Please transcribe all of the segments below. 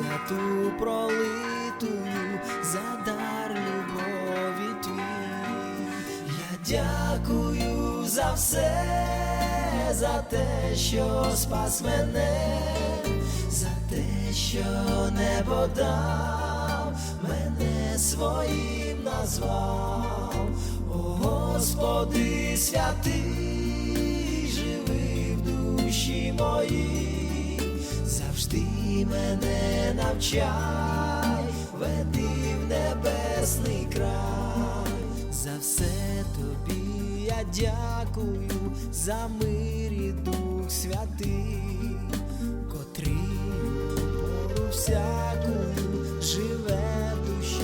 святу пролитую, за дар любові твій. Я дякую за все, за те, що спас мене, за те, що небо дав, мене своїм назвав, О Господи святий, живи в душі моїй, завжди мене навчай, веди в небесний край, за все тобі я дякую, за мир і дух святий, котрий пору всякую живе в душі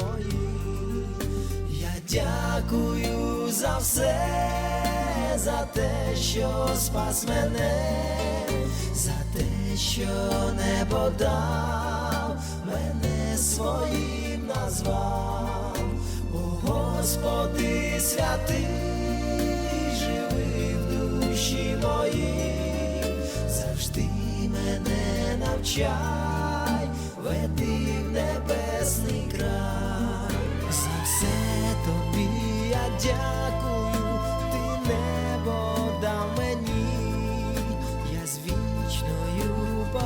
моїй. Я дякую за все, за те, що спас мене, за що небо дав, мене своїм назвав, О Господи святий, живи в душі моїй, завжди мене навчай, веди в небесний край, за все тобі я дякую,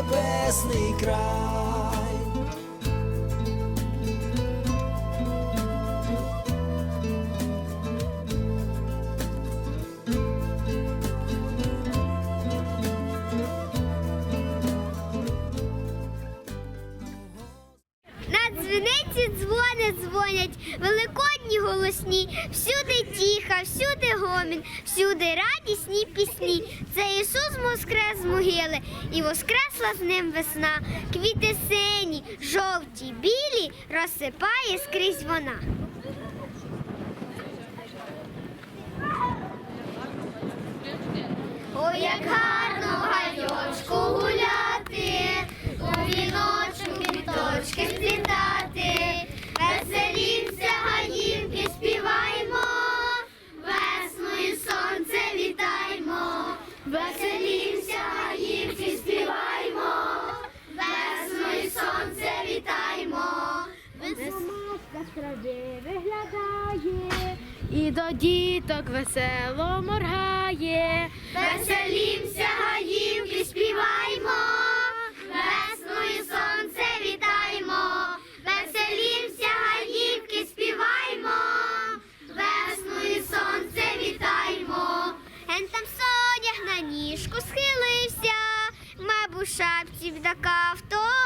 небесний край. На дзвіниці дзвони дзвонять, великодні голосні, всюди тіха, всюди гомін, всюди воскресла з ним весна. Квіти сині, жовті, білі, розсипає скрізь вона. Ой, як гарно в гайочку гуляти, у віночку квіточки сплітати, весело моргає. Веселімся, гаївки, співаймо, весною сонце вітаймо, веселімся, гаївки, співаймо, весною сонце вітаймо. Ген там сонях на ніжку схилився, мабуть, шапці вдака втомився.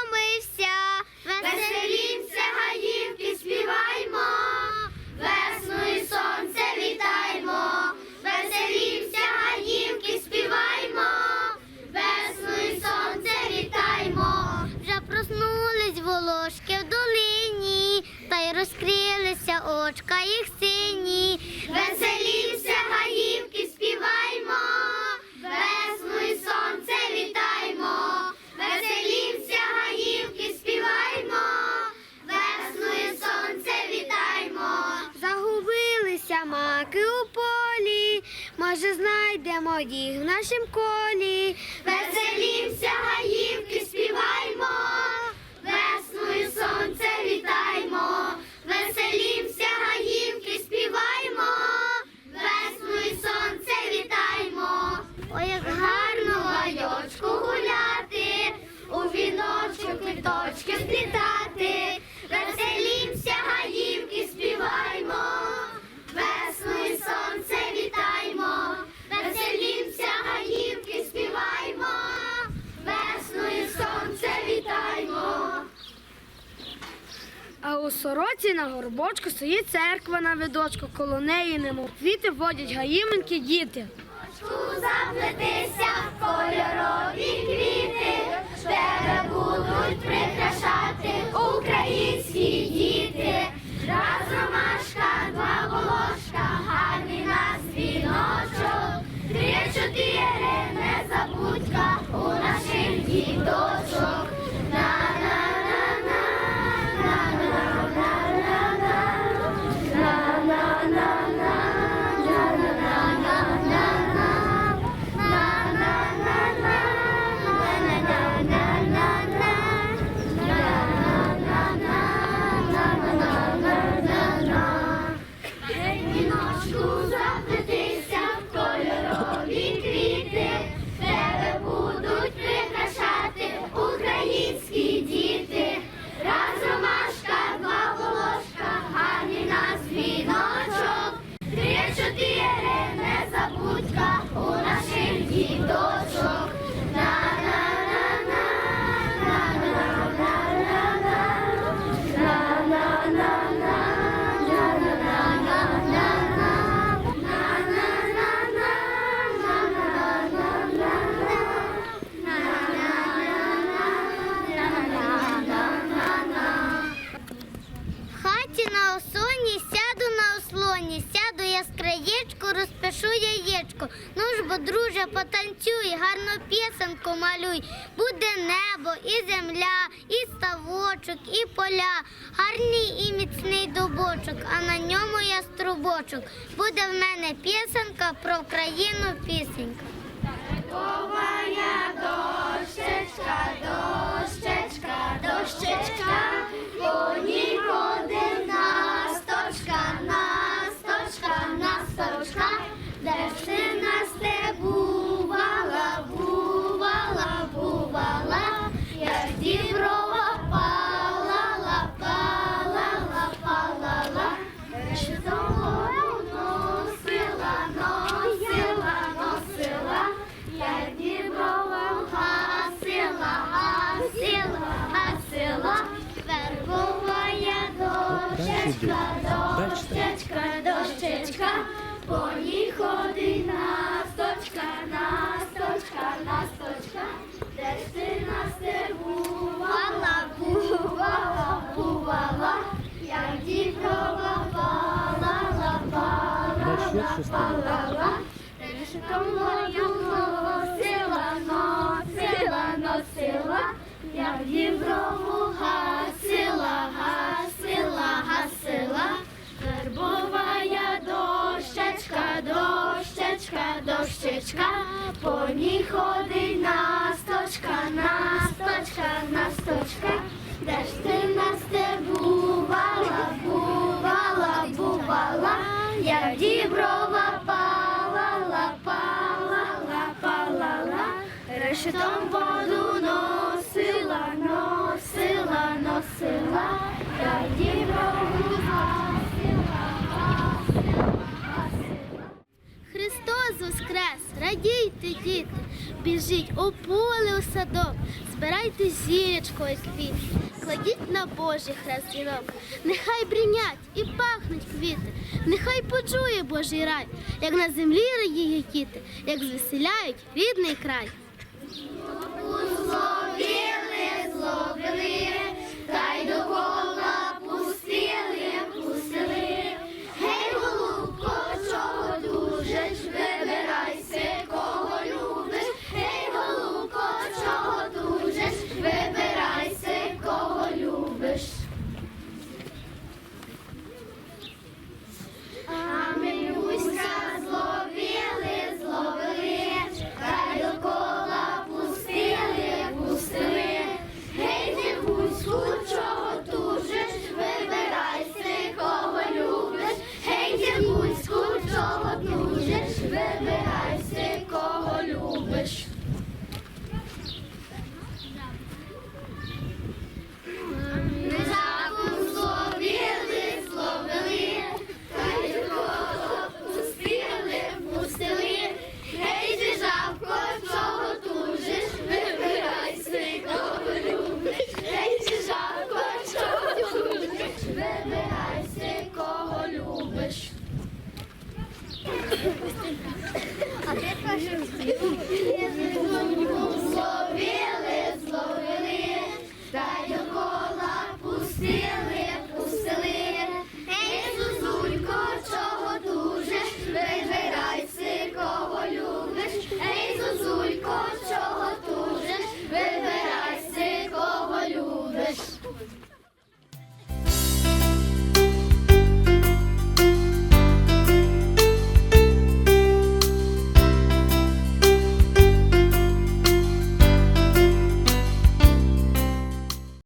Їх у на горбочку стоїть церква на видочку, коло неї немов квіти водять гаїменькі діти. Віночку на осоні сяду на ослоні, сяду я з краєчку, розпишу яєчко. Ну ж бо, друже, потанцюй, гарну пісенку малюй. Буде небо, і земля, і ставочок, і поля, гарний і міцний дубочок, а на ньому я струбочок. Буде в мене пісенка про Україну пісенька. По ній ходи насточка, насточка, насточка, де ж ти нас не бувала, бувала, бувала, як діброва лапала, лапала, лапала, решетом ж носила, по ній ходить насточка, насточка, насточка, де ж ти нас те бувала, бувала, бувала, як діброва палала, палала, палала, решетом радійте, діти, біжіть у поле у садок, збирайте зірочку і квіти, кладіть на Божий хрест вінок, нехай брінять і пахнуть квіти, нехай почує Божий рай, як на землі радіє діти, як звеселяють рідний край.